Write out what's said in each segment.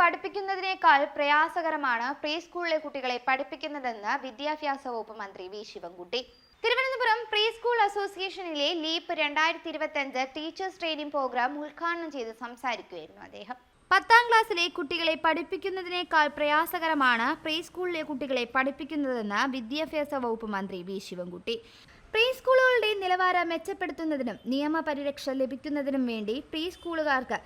പഠിപ്പിക്കുന്നതിനേക്കാൾ പ്രയാസകരമാണ് pre സ്കൂളിലെ കുട്ടികളെ പഠിപ്പിക്കുന്നതെന്ന് വിദ്യാഭ്യാസ വകുപ്പ് മന്ത്രി V Sivankutty. Thiruvananthapuram pre school അസോസിയേഷനിലെ leap രണ്ടായിരത്തി ഇരുപത്തിയഞ്ച് ടീച്ചേഴ്സ് ട്രെയിനിങ് പ്രോഗ്രാം ഉദ്ഘാടനം ചെയ്ത് സംസാരിക്കുകയായിരുന്നു അദ്ദേഹം. പത്താം ക്ലാസ്സിലെ കുട്ടികളെ പഠിപ്പിക്കുന്നതിനേക്കാൾ പ്രയാസകരമാണ് പ്രീ സ്കൂളിലെ കുട്ടികളെ പഠിപ്പിക്കുന്നതെന്ന് വിദ്യാഭ്യാസ വകുപ്പ് മന്ത്രി വി ശിവൻകുട്ടി. പ്രീ സ്കൂളുകളുടെ നിലവാരം മെച്ചപ്പെടുത്തുന്നതിനും നിയമപരിരക്ഷ ലഭിക്കുന്നതിനും വേണ്ടി പ്രീ സ്കൂളുകാർക്ക്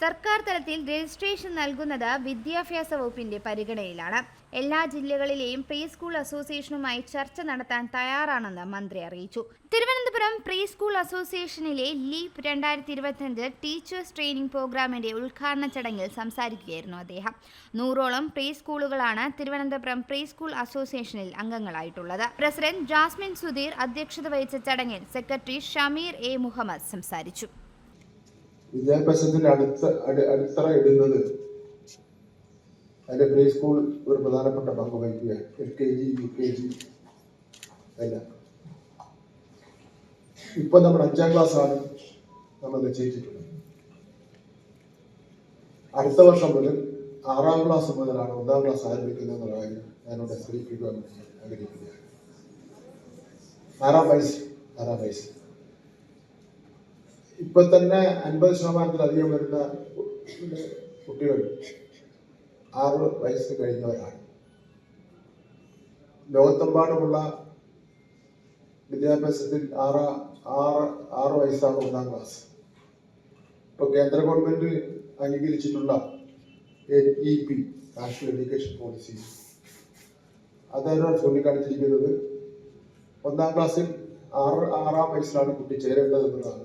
സർക്കാർ തലത്തിൽ രജിസ്ട്രേഷൻ നൽകുന്നത് വിദ്യാഭ്യാസ വകുപ്പിന്റെ പരിഗണനയിലാണ്. എല്ലാ ജില്ലകളിലെയും പ്രീ സ്കൂൾ അസോസിയേഷനുമായി ചർച്ച നടത്താൻ തയ്യാറാണെന്ന് മന്ത്രി അറിയിച്ചു. തിരുവനന്തപുരം പ്രീ സ്കൂൾ അസോസിയേഷനിലെ ലീപ് രണ്ടായിരത്തി ഇരുപത്തിയഞ്ച് ടീച്ചേഴ്സ് ട്രെയിനിംഗ് പ്രോഗ്രാമിന്റെ ഉദ്ഘാടന ചടങ്ങിൽ സംസാരിക്കുകയായിരുന്നു അദ്ദേഹം. നൂറോളം പ്രീ സ്കൂളുകളാണ് തിരുവനന്തപുരം പ്രീ സ്കൂൾ അസോസിയേഷനിൽ അംഗങ്ങളായിട്ടുള്ളത്. പ്രസിഡന്റ് ജാസ്മിൻ സുധീർ അധ്യക്ഷത വഹിച്ച ചടങ്ങിൽ സെക്രട്ടറി ഷമീർ എ മുഹമ്മദ് സംസാരിച്ചു. വിദ്യാഭ്യാസത്തിന്റെ അടുത്ത അടി അടിത്തറ ഇടുന്നത് അതിന്റെ പ്രീ സ്കൂൾ ഒരു പ്രധാനപ്പെട്ട പങ്ക് വഹിക്കുക L K G U K G എല്ലാം. ഇപ്പൊ നമ്മൾ അഞ്ചാം ക്ലാസ് ആണ് നമ്മൾ നിശ്ചയിച്ചിട്ടുള്ളത്. അടുത്ത വർഷം മുതൽ ആറാം ക്ലാസ് മുതലാണ് ഒന്നാം ക്ലാസ് ആരംഭിക്കുന്നത് എന്നുള്ള കാര്യം ഞാനിവിടെ വേണ്ടി ആഗ്രഹിക്കുകയാണ്. ആറാം വയസ്സ് ആറാം വയസ്സ്. ഇപ്പൊ തന്നെ അൻപത് ശതമാനത്തിലധികം വരുന്ന കുട്ടികൾ ആറ് വയസ്സ് കഴിഞ്ഞവരാണ്. ലോകത്തെമ്പാടുമുള്ള വിദ്യാഭ്യാസത്തിൽ ആറ് ആറ് ആറ് വയസ്സാണ് ഒന്നാം ക്ലാസ്. ഇപ്പൊ കേന്ദ്ര government അംഗീകരിച്ചിട്ടുള്ള E P national education policy. അതാണ് ചൂണ്ടിക്കാണിച്ചിരിക്കുന്നത്? ഒന്നാം ക്ലാസ്സിൽ ആറ് ആറാം വയസ്സിലാണ് കുട്ടി ചേരേണ്ടതെന്നതാണ്